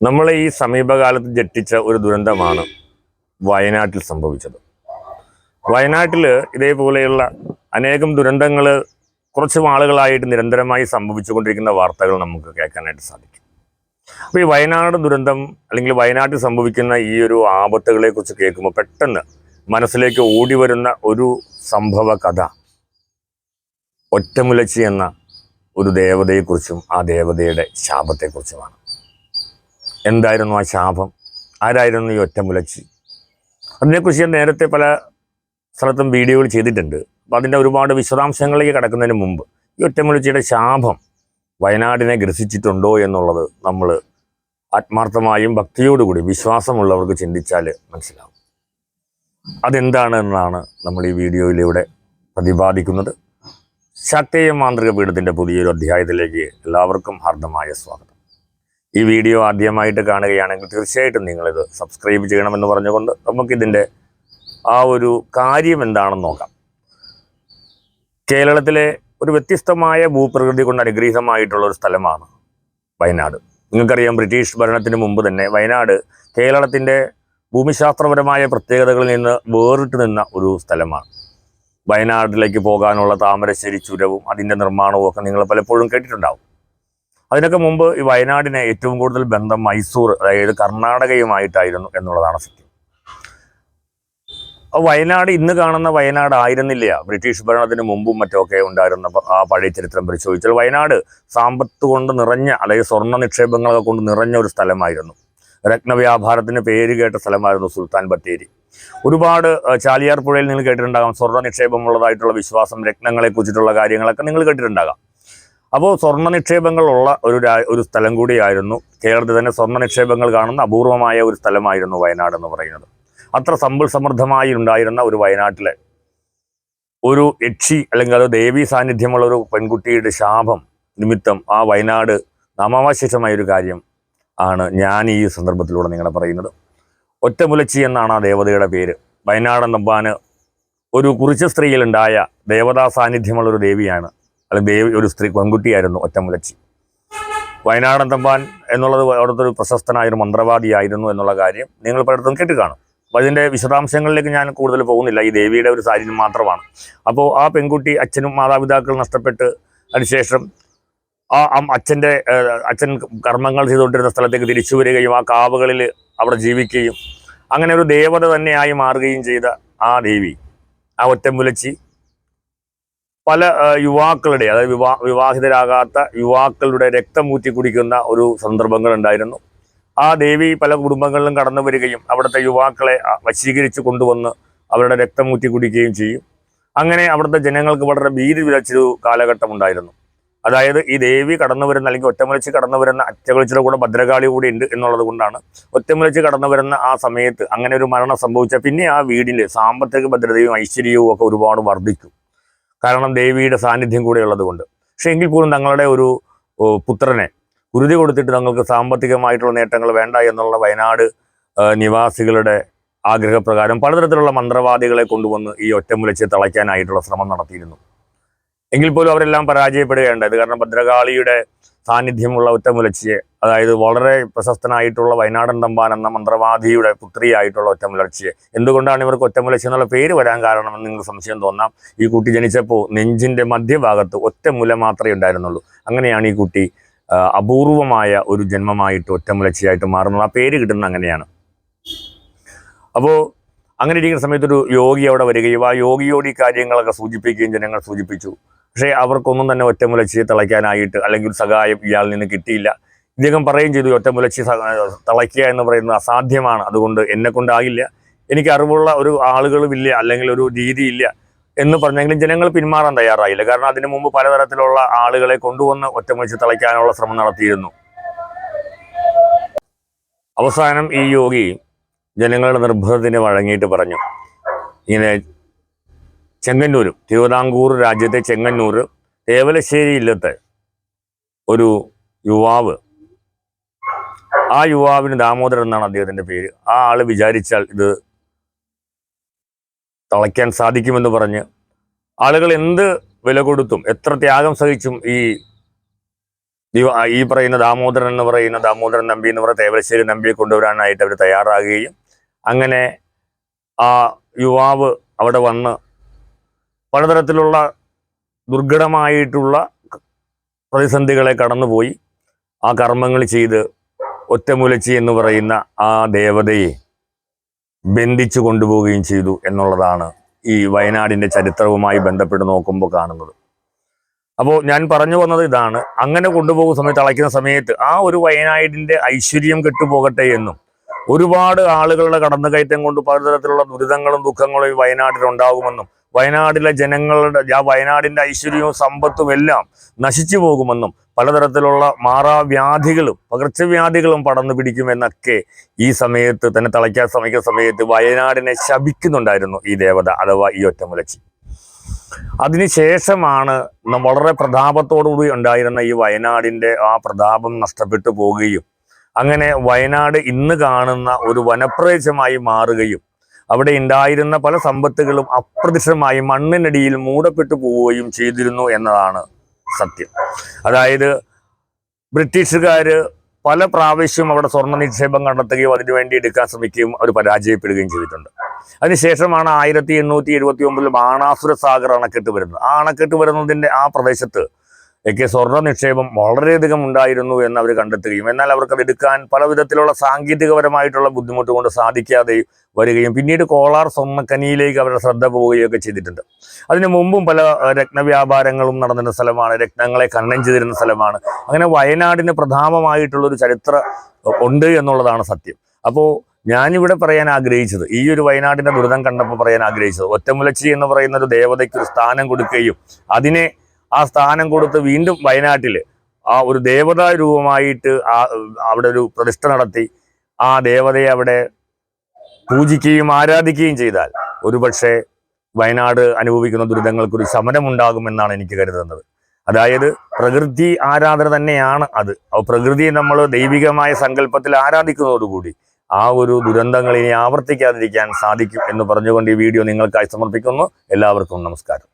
നമ്മൾ ഈ സമീപകാലത്ത് ജട്ടിച്ച ഒരു ദുരന്തമാണ് വയനാട്ടിൽ സംഭവിച്ചത്. വയനാട്ടിൽ ഇതേപോലെയുള്ള അനേകം ദുരന്തങ്ങൾ കുറച്ച് ആളുകളായിട്ട് നിരന്തരമായി സംഭവിച്ചുകൊണ്ടിരിക്കുന്ന വാർത്തകൾ നമുക്ക് കേൾക്കാനായിട്ട് സാധിക്കും. അപ്പോൾ ഈ വയനാട് ദുരന്തം അല്ലെങ്കിൽ വയനാട്ടിൽ സംഭവിക്കുന്ന ഈ ഒരു ആപത്തുകളെക്കുറിച്ച് കേൾക്കുമ്പോൾ പെട്ടെന്ന് മനസ്സിലേക്ക് ഓടി വരുന്ന ഒരു സംഭവ കഥ. ഒറ്റമുലച്ചി എന്ന ഒരു ദേവതയെക്കുറിച്ചും ആ ദേവതയുടെ ശാപത്തെക്കുറിച്ചുമാണ്. എന്തായിരുന്നു ആ ശാപം? ആരായിരുന്നു ഈ ഒറ്റമുലച്ചി അതിനെക്കുറിച്ച് ഞാൻ നേരത്തെ പല സ്ഥലത്തും വീഡിയോകൾ ചെയ്തിട്ടുണ്ട്. അപ്പം അതിന്റെ ഒരുപാട് വിശദാംശങ്ങളിലേക്ക് കടക്കുന്നതിന് മുമ്പ് ഈ ഒറ്റമുലച്ചിയുടെ ശാപം വയനാടിനെ ഗ്രസിച്ചിട്ടുണ്ടോ എന്നുള്ളത് നമ്മൾ ആത്മാർത്ഥമായും ഭക്തിയോടുകൂടി വിശ്വാസമുള്ളവർക്ക് ചിന്തിച്ചാൽ മനസ്സിലാവും. അതെന്താണ് എന്നാണ് നമ്മൾ ഈ വീഡിയോയിലൂടെ പ്രതിപാദിക്കുന്നത്. ശക്തേയ മാന്ത്രിക പീഠത്തിന്റെ പുതിയൊരു അധ്യായത്തിലേക്ക് എല്ലാവർക്കും ഹാർദമായ സ്വാഗതം. ഈ വീഡിയോ ആദ്യമായിട്ട് കാണുകയാണെങ്കിൽ തീർച്ചയായിട്ടും നിങ്ങളിത് സബ്സ്ക്രൈബ് ചെയ്യണമെന്ന് പറഞ്ഞുകൊണ്ട് നമുക്കിതിന്റെ ആ ഒരു കാര്യം എന്താണെന്ന് നോക്കാം. കേരളത്തിലെ ഒരു വ്യത്യസ്തമായ ഭൂപ്രകൃതി കൊണ്ട് അനുഗ്രഹീതമായിട്ടുള്ള ഒരു സ്ഥലമാണ് വയനാട്. നിങ്ങൾക്കറിയാം ബ്രിട്ടീഷ് ഭരണത്തിന് മുമ്പ് തന്നെ വയനാട് കേരളത്തിന്റെ ഭൂമിശാസ്ത്രപരമായ പ്രത്യേകതകളിൽ നിന്ന് വേറിട്ട് നിന്ന ഒരു സ്ഥലമാണ്. വയനാട്ടിലേക്ക് പോകാനുള്ള താമരശ്ശേരി ചുരവും അതിന്റെ നിർമ്മാണവും ഒക്കെ നിങ്ങൾ പലപ്പോഴും കേട്ടിട്ടുണ്ടാവും. അതിനൊക്കെ മുമ്പ് ഈ വയനാടിനെ ഏറ്റവും കൂടുതൽ ബന്ധം മൈസൂർ അതായത് കർണാടകയുമായിട്ടായിരുന്നു എന്നുള്ളതാണ് സത്യം. വയനാട് ഇന്ന് കാണുന്ന വയനാട് ആയിരുന്നില്ല. ബ്രിട്ടീഷ് ഭരണത്തിന് മുമ്പും മറ്റൊക്കെ ഉണ്ടായിരുന്ന ആ പഴയ ചരിത്രം പരിശോധിച്ചാൽ വയനാട് സാമ്പത്ത് കൊണ്ട് നിറഞ്ഞ അല്ലെങ്കിൽ സ്വർണ നിക്ഷേപങ്ങളൊക്കെ കൊണ്ട് നിറഞ്ഞ ഒരു സ്ഥലമായിരുന്നു. രത്നവ്യാപാരത്തിന് പേര് കേട്ട സ്ഥലമായിരുന്നു സുൽത്താൻ ബത്തേരി. ഒരുപാട് ചാലിയാർ പുഴയിൽ നിങ്ങൾ കേട്ടിട്ടുണ്ടാകാം. സ്വർണ നിക്ഷേപമുള്ളതായിട്ടുള്ള വിശ്വാസം രത്നങ്ങളെ കുറിച്ചിട്ടുള്ള കാര്യങ്ങളൊക്കെ നിങ്ങൾ കേട്ടിട്ടുണ്ടാകാം. അപ്പോൾ സ്വർണ നിക്ഷേപങ്ങളുള്ള ഒരു ഒരു സ്ഥലം കൂടിയായിരുന്നു. കേരളത്തിൽ തന്നെ സ്വർണ നിക്ഷേപങ്ങൾ കാണുന്ന അപൂർവമായ ഒരു സ്ഥലമായിരുന്നു വയനാട് എന്ന് പറയുന്നത്. അത്ര സമ്പൽ സമൃദ്ധമായി ഉണ്ടായിരുന്ന ഒരു വയനാട്ടിലെ ഒരു യക്ഷി അല്ലെങ്കിൽ അത് ദേവീ സാന്നിധ്യമുള്ള ഒരു പെൺകുട്ടിയുടെ ശാപം നിമിത്തം ആ വയനാട് നാമാവശേഷമായ ഒരു കാര്യം ആണ് ഞാൻ ഈ സന്ദർഭത്തിലൂടെ നിങ്ങളെ പറയുന്നത്. ഒറ്റമുലച്ചി എന്നാണ് ആ ദേവതയുടെ പേര്. വയനാടൻ തമ്പാന് ഒരു കുറിച്ച സ്ത്രീയിലുണ്ടായ ദേവതാ സാന്നിധ്യമുള്ള ഒരു ദേവിയാണ്. അല്ലെങ്കിൽ ദേവി ഒരു സ്ത്രീ പെൺകുട്ടിയായിരുന്നു ഒറ്റമുലച്ചി. വയനാടൻ തമ്പാൻ എന്നുള്ളത് അവിടുത്തെ ഒരു പ്രശസ്തനായ ഒരു മന്ത്രവാദിയായിരുന്നു എന്നുള്ള കാര്യം നിങ്ങൾ പലയിടത്തും കേട്ട് കാണും അപ്പോൾ അതിന്റെ വിശദാംശങ്ങളിലേക്ക് ഞാൻ കൂടുതൽ പോകുന്നില്ല. ഈ ദേവിയുടെ ഒരു സാഹചര്യം മാത്രമാണ്. അപ്പോൾ ആ പെൺകുട്ടി അച്ഛനും മാതാപിതാക്കൾ നഷ്ടപ്പെട്ട് അതിനുശേഷം ആ അച്ഛന്റെ അച്ഛൻ കർമ്മങ്ങൾ ചെയ്തുകൊണ്ടിരുന്ന സ്ഥലത്തേക്ക് തിരിച്ചു വരികയും ആ കാവുകളിൽ അവിടെ ജീവിക്കുകയും അങ്ങനെ ഒരു ദേവത തന്നെയായി മാറുകയും ചെയ്ത ആ ദേവി ആ ഒറ്റമുലച്ചി പല യുവാക്കളുടെ അതായത് വിവാ വിവാഹിതരാകാത്ത യുവാക്കളുടെ രക്തം ഊറ്റി കുടിക്കുന്ന ഒരു സന്ദർഭങ്ങൾ ഉണ്ടായിരുന്നു. ആ ദേവി പല കുടുംബങ്ങളിലും കടന്നു വരികയും അവിടുത്തെ യുവാക്കളെ വശീകരിച്ച് കൊണ്ടുവന്ന് അവരുടെ രക്തം ഊറ്റി കുടിക്കുകയും ചെയ്യും. അങ്ങനെ അവിടുത്തെ ജനങ്ങൾക്ക് വളരെ ഭീതി വിതച്ചൊരു കാലഘട്ടം ഉണ്ടായിരുന്നു. അതായത് ഈ ദേവി കടന്നു വരുന്ന അല്ലെങ്കിൽ ഒറ്റമുലച്ച് കടന്നു വരുന്ന അറ്റകുളിച്ചിയുടെ കൂടെ ഭദ്രകാളി കൂടി ഉണ്ട് എന്നുള്ളത് കൊണ്ടാണ് ഒറ്റമുലച്ച് കടന്നു വരുന്ന ആ സമയത്ത് അങ്ങനെ ഒരു മരണം സംഭവിച്ചാൽ പിന്നെ ആ വീടിൽ സാമ്പത്തിക ഭദ്രതയും ഐശ്വര്യവും ഒക്കെ ഒരുപാട് വർദ്ധിക്കും. കാരണം ദേവിയുടെ സാന്നിധ്യം കൂടെ ഉള്ളത് കൊണ്ട്. പക്ഷേ എങ്കിൽ പോലും തങ്ങളുടെ ഒരു പുത്രനെ കുരുതി കൊടുത്തിട്ട് തങ്ങൾക്ക് സാമ്പത്തികമായിട്ടുള്ള നേട്ടങ്ങൾ വേണ്ട എന്നുള്ള വയനാട് നിവാസികളുടെ ആഗ്രഹപ്രകാരം പലതരത്തിലുള്ള മന്ത്രവാദികളെ കൊണ്ടുവന്ന് ഈ ഒറ്റമുലച്ച് തളയ്ക്കാനായിട്ടുള്ള ശ്രമം നടത്തിയിരുന്നു. എങ്കിൽ പോലും അവരെല്ലാം പരാജയപ്പെടുകയുണ്ടായത് കാരണം ഭദ്രകാളിയുടെ സാന്നിധ്യമുള്ള ഒറ്റമുലച്ചിയെ അതായത് വളരെ പ്രശസ്തനായിട്ടുള്ള വയനാടൻ തമ്പാൻ എന്ന മന്ത്രവാദിയുടെ പുത്രിയായിട്ടുള്ള ഒറ്റമുലർച്ചിയെ എന്തുകൊണ്ടാണ് ഇവർക്ക് ഒറ്റമുലച്ചി എന്നുള്ള പേര് വരാൻ കാരണമെന്ന് നിങ്ങൾക്ക് സംശയം തോന്നാം. ഈ കുട്ടി ജനിച്ചപ്പോൾ നെഞ്ചിന്റെ മധ്യഭാഗത്ത് ഒറ്റമുല മാത്രമേ ഉണ്ടായിരുന്നുള്ളൂ. അങ്ങനെയാണ് ഈ കുട്ടി അപൂർവമായ ഒരു ജന്മമായിട്ട് ഒറ്റമുലച്ചിയായിട്ട് മാറുന്നത്. ആ പേര് കിട്ടുന്നത് അങ്ങനെയാണ്. അപ്പോൾ അങ്ങനെ ഇരിക്കുന്ന സമയത്തൊരു യോഗി അവിടെ വരികയും ആ യോഗിയോട് ഈ കാര്യങ്ങളൊക്കെ സൂചിപ്പിക്കുകയും ജനങ്ങൾ സൂചിപ്പിച്ചു. പക്ഷേ അവർക്കൊന്നും തന്നെ ഒറ്റമുലച്ചിയെ തിളയ്ക്കാനായിട്ട് അല്ലെങ്കിൽ സഹായം ഇയാളിൽ നിന്ന് കിട്ടിയില്ല. ഇദ്ദേഹം പറയുകയും ചെയ്തു ഒറ്റമുലച്ചി തിളയ്ക്കുക എന്ന് പറയുന്നത് അസാധ്യമാണ്. അതുകൊണ്ട് എന്നെ കൊണ്ടാകില്ല. എനിക്ക് അറിവുള്ള ഒരു ആളുകളുമില്ല അല്ലെങ്കിൽ ഒരു രീതിയില്ല എന്ന് പറഞ്ഞെങ്കിലും ജനങ്ങൾ പിന്മാറാൻ തയ്യാറായില്ല. കാരണം അതിനു മുമ്പ് പലതരത്തിലുള്ള ആളുകളെ കൊണ്ടുവന്ന് ഒറ്റമുലച്ചി തിളയ്ക്കാനുള്ള ശ്രമം നടത്തിയിരുന്നു. അവസാനം ഈ യോഗി ജനങ്ങളുടെ നിർബന്ധത്തിന് വഴങ്ങിയിട്ട് പറഞ്ഞു. ഇങ്ങനെ ചെങ്ങന്നൂരും തിരുവിതാംകൂർ രാജ്യത്തെ ചെങ്ങന്നൂർ തേവലശ്ശേരി ഇല്ലത്തെ ഒരു യുവാവ്. ആ യുവാവിന് ദാമോദരൻ എന്നാണ് അദ്ദേഹത്തിന്റെ പേര്. ആ ആൾ വിചാരിച്ചാൽ ഇത് തളയ്ക്കാൻ സാധിക്കുമെന്ന് പറഞ്ഞ് ആളുകൾ എന്ത് വില കൊടുത്തും എത്ര ത്യാഗം സഹിച്ചും ഈ ഈ പറയുന്ന ദാമോദരൻ എന്ന് പറയുന്ന ദാമോദരൻ നമ്പി എന്ന് പറയുന്ന തേവലശ്ശേരി നമ്പിയെ കൊണ്ടുവരാനായിട്ട് അവർ തയ്യാറാകുകയും അങ്ങനെ ആ യുവാവ് അവിടെ വന്ന് പലതരത്തിലുള്ള ദുർഘടമായിട്ടുള്ള പ്രതിസന്ധികളെ കടന്നുപോയി. ആ കർമ്മങ്ങൾ ചെയ്ത് ഒറ്റമുലച്ചി എന്ന് പറയുന്ന ആ ദേവതയെ ബന്ധിച്ചു കൊണ്ടുപോവുകയും ചെയ്തു എന്നുള്ളതാണ് ഈ വയനാടിന്റെ ചരിത്രവുമായി ബന്ധപ്പെട്ട് നോക്കുമ്പോൾ കാണുന്നത്. അപ്പോൾ ഞാൻ പറഞ്ഞു വന്നത് ഇതാണ്. അങ്ങനെ കൊണ്ടുപോകുന്ന സമയത്ത് അളയ്ക്കുന്ന സമയത്ത് ആ ഒരു വയനാടിന്റെ ഐശ്വര്യം കെട്ടുപോകട്ടെ എന്നും ഒരുപാട് ആളുകളുടെ കടന്നുകയറ്റം കൊണ്ട് പലതരത്തിലുള്ള ദുരിതങ്ങളും ദുഃഖങ്ങളും ഈ വയനാട്ടിൽ ഉണ്ടാകുമെന്നും വയനാട്ടിലെ ജനങ്ങളുടെ ആ വയനാടിന്റെ ഐശ്വര്യവും സമ്പത്തും എല്ലാം നശിച്ചു പോകുമെന്നും പലതരത്തിലുള്ള മാറാവ്യാധികളും പകർച്ചവ്യാധികളും പടർന്നു പിടിക്കുമെന്നൊക്കെ ഈ സമയത്ത് തന്നെ തളയ്ക്കാൻ ശ്രമിക്കുന്ന സമയത്ത് വയനാടിനെ ശപിക്കുന്നുണ്ടായിരുന്നു ഈ ദേവത അഥവാ ഈ ഒറ്റമുലച്ചി. അതിനുശേഷമാണ് വളരെ പ്രതാപത്തോടുകൂടി ഉണ്ടായിരുന്ന ഈ വയനാടിന്റെ ആ പ്രതാപം നഷ്ടപ്പെട്ടു പോവുകയും അങ്ങനെ വയനാട് ഇന്ന് കാണുന്ന ഒരു വനപ്രദേശമായി മാറുകയും അവിടെ ഉണ്ടായിരുന്ന പല സമ്പത്തുകളും അപ്രത്യക്ഷമായി മണ്ണിനടിയിൽ മൂടപ്പെട്ടു പോവുകയും ചെയ്തിരുന്നു എന്നതാണ് സത്യം. അതായത് ബ്രിട്ടീഷുകാർ പല പ്രാവശ്യം അവിടെ സ്വർണ നിക്ഷേപം കണ്ടെത്തുകയും അതിനുവേണ്ടി എടുക്കാൻ ശ്രമിക്കുകയും അവർ പരാജയപ്പെടുകയും ചെയ്തിട്ടുണ്ട്. അതിനുശേഷമാണ് ആയിരത്തി എണ്ണൂറ്റി എഴുപത്തി ഒമ്പതിൽ ബാണാസുര സാഗർ അണക്കെട്ട് വരുന്നത്. ആ അണക്കെട്ട് വരുന്നതിന്റെ ആ പ്രദേശത്ത് ഒക്കെ സ്വർണ നിക്ഷേപം വളരെയധികം ഉണ്ടായിരുന്നു എന്ന് അവർ കണ്ടെത്തുകയും എന്നാൽ അവർക്ക് അത് എടുക്കാൻ പല വിധത്തിലുള്ള സാങ്കേതികപരമായിട്ടുള്ള ബുദ്ധിമുട്ട് കൊണ്ട് സാധിക്കാതെ വരികയും പിന്നീട് കോളാർ സ്വർണക്കനിയിലേക്ക് അവരുടെ ശ്രദ്ധ പോവുകയൊക്കെ ചെയ്തിട്ടുണ്ട്. അതിനു മുമ്പും പല രത്നവ്യാപാരങ്ങളും നടന്നിരുന്ന സ്ഥലമാണ് രത്നങ്ങളെ ഖനനം ചെയ്തിരുന്ന സ്ഥലമാണ്. അങ്ങനെ വയനാടിന് പ്രധാനമായിട്ടുള്ള ഒരു ചരിത്ര ഉണ്ട് എന്നുള്ളതാണ് സത്യം. അപ്പോൾ ഞാനിവിടെ പറയാൻ ആഗ്രഹിച്ചത് ഈ ഒരു വയനാടിന്റെ ദുരിതം കണ്ടപ്പോൾ പറയാൻ ആഗ്രഹിച്ചത് ഒറ്റമുലച്ചി എന്ന് പറയുന്ന ഒരു ദേവതയ്ക്ക് ഒരു സ്ഥാനം കൊടുക്കുകയും അതിനെ ആ സ്ഥാനം കൊടുത്ത് വീണ്ടും വയനാട്ടിൽ ആ ഒരു ദേവതാ രൂപമായിട്ട് ആ അവിടെ ഒരു പ്രതിഷ്ഠ നടത്തി. ആ ദേവതയെ അവിടെ പൂജിക്കുകയും ആരാധിക്കുകയും ചെയ്താൽ ഒരുപക്ഷെ വയനാട് അനുഭവിക്കുന്ന ദുരിതങ്ങൾക്കൊരു ശമനമുണ്ടാകുമെന്നാണ് എനിക്ക് കരുതുന്നത്. അതായത് പ്രകൃതി ആരാധന തന്നെയാണ് അത്. പ്രകൃതിയെ നമ്മൾ ദൈവികമായ സങ്കല്പത്തിൽ ആരാധിക്കുന്നതോടുകൂടി ആ ഒരു ദുരന്തങ്ങൾ ഇനി ആവർത്തിക്കാതിരിക്കാൻ സാധിക്കും എന്ന് പറഞ്ഞുകൊണ്ട് ഈ വീഡിയോ നിങ്ങൾക്കായി സമർപ്പിക്കുന്നു. എല്ലാവർക്കും നമസ്കാരം.